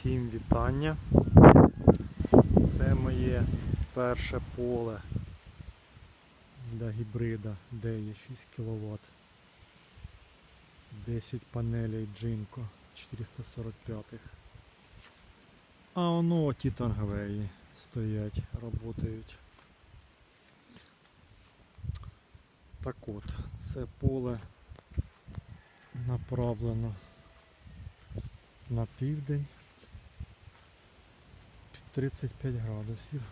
Всім вітання. Це моє перше поле для гібрида, де є 6 кВт. 10 панелей Джинко 445. А воно ті тангвеї стоять, працюють. Так от, це поле направлено на південь 35 градусів.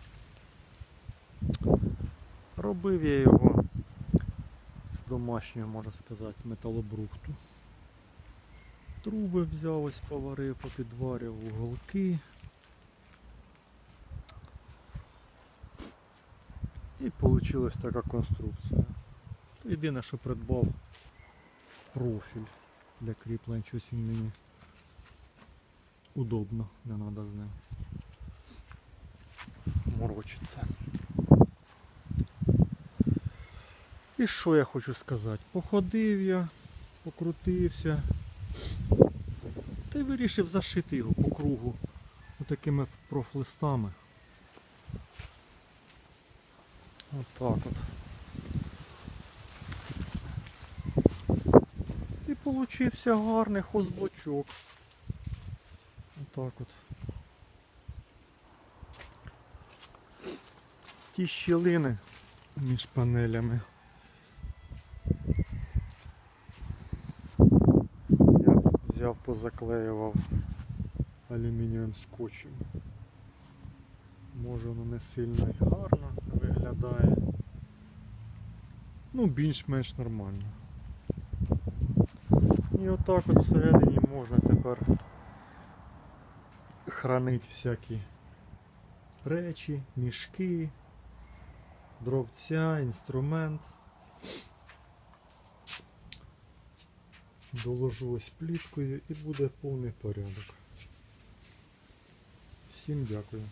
Робив я його з домашнього, можна сказати, металобрухту. Труби взяв, ось поварив, попідварив уголки. І вийшла така конструкція. Єдине, що придбав профіль для кріплення, щось він мені удобно, не треба з ним морочитися. І що я хочу сказати? Походив я, покрутився. Та й вирішив зашити його по кругу такими профлистами. Отак от. І получився гарний хозблочок. Отак от. Ті щілини між панелями. Я взяв, позаклеював алюмінієвим скотчем. Може воно не сильно і гарно виглядає. Ну, більш-менш нормально. І отак от всередині можна тепер хранити всякі речі, мішки, дровця, інструмент. Доложу ось пліткою і буде повний порядок. Всім дякую.